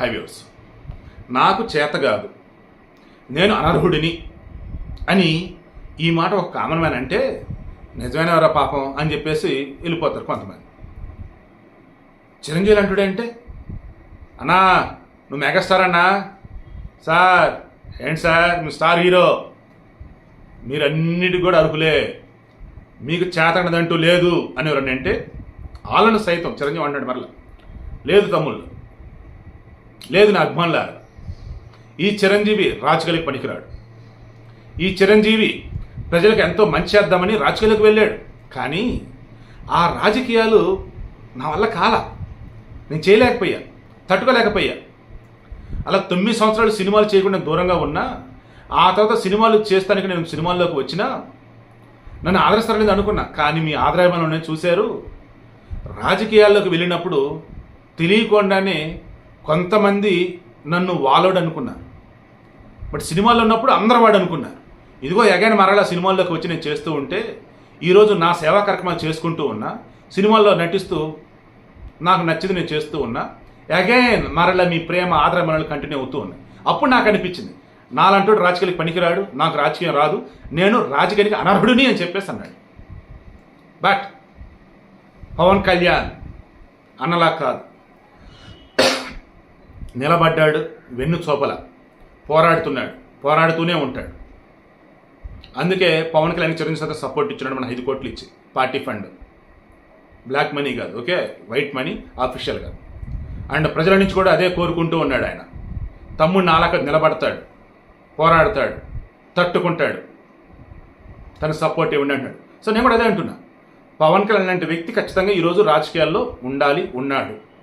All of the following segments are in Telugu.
హైవ్యూర్స్ నాకు చేత కాదు నేను అనర్హుడిని అని ఈ మాట ఒక కామన్ మ్యాన్ అంటే నిజమైనవరా పాపం అని చెప్పేసి వెళ్ళిపోతారు కొంతమంది. చిరంజీవి అంటుడే అంటే అన్నా నువ్వు మెగాస్టార్ అన్నా? సార్ ఏంటి సార్ నువ్వు స్టార్ హీరో? మీరు అన్నిటికి కూడా అర్హులే. మీకు చేతనదంటూ లేదు అనేవారు అంటే వాళ్ళను సైతం చిరంజీవి అంటాడు మరలా. లేదు తమ్ముళ్ళు లేదు నా అభిమానులారు ఈ చిరంజీవి రాజకీయాలకు పనికిరాడు. ఈ చిరంజీవి ప్రజలకు ఎంతో మంచి చేద్దామని రాజకీయాలకు వెళ్ళాడు. కానీ ఆ రాజకీయాలు నా వల్ల కాల. నేను చేయలేకపోయా తట్టుకోలేకపోయా. అలా తొమ్మిది సంవత్సరాలు సినిమాలు చేయకుండా దూరంగా ఉన్నా ఆ తర్వాత సినిమాలు చేస్తానికి నేను సినిమాల్లోకి వచ్చినా నన్ను ఆదరిస్తారని అనుకున్నా. కానీ మీ ఆదరాభిమానులు చూశారు. రాజకీయాల్లోకి వెళ్ళినప్పుడు తెలియకుండానే కొంతమంది నన్ను వాలోడు అనుకున్నారు. బట్ సినిమాలో ఉన్నప్పుడు అందరూ వాడు అనుకున్నారు. ఇదిగో ఎగైన మరలా సినిమాల్లోకి వచ్చి నేను చేస్తూ ఉంటే ఈరోజు నా సేవా కార్యక్రమాలు చేసుకుంటూ ఉన్నా సినిమాల్లో నటిస్తూ నాకు నచ్చింది నేను చేస్తూ ఉన్నా అగైన్ మరలా మీ ప్రేమ ఆదరమనలు కంటిన్యూ అవుతూ ఉన్నాయి. అప్పుడు నాకు అనిపించింది నాలంటూ రాజకీయాలకు పనికిరాడు నాకు రాజకీయం రాదు నేను రాజకీయానికి అనర్హుడిని అని చెప్పేసి అన్నాడు. బట్ పవన్ కళ్యాణ్ అన్నలా కాదు. నిలబడ్డాడు వెన్ను చోపల. పోరాడుతున్నాడు. పోరాడుతూనే ఉంటాడు. అందుకే పవన్ కళ్యాణ్ చిరంజీవి సపోర్ట్ ఇచ్చినాడు మన ఐదు కోట్లు ఇచ్చి పార్టీ ఫండ్. బ్లాక్ మనీ కాదు ఓకే? వైట్ మనీ ఆఫీషియల్గా అండ్ ప్రజల నుంచి కూడా అదే కోరుకుంటూ ఉన్నాడు ఆయన. తమ్ముడు నాలక నిలబడతాడు పోరాడతాడు తట్టుకుంటాడు. తన సపోర్ట్ ఇవ్వండి అంటాడు సో నేను కూడా అదే అంటున్నా. పవన్ కళ్యాణ్ లాంటి వ్యక్తి ఖచ్చితంగా ఈరోజు రాజకీయాల్లో ఉండాలి ఉన్నాడు.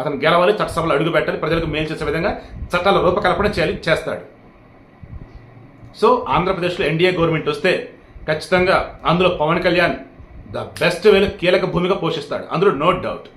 అతను గెలవాలి చట్టసభలు అడుగు పెట్టాలి ప్రజలకు మేలు చేసే విధంగా చట్టాల రూపకల్పన చేయాలి చేస్తాడు. సో ఆంధ్రప్రదేశ్లో ఎన్డీఏ గవర్నమెంట్ వస్తే ఖచ్చితంగా అందులో పవన్ కళ్యాణ్ ద బెస్ట్ వేలు కీలక భూమిక పోషిస్తాడు. అందులో నో డౌట్.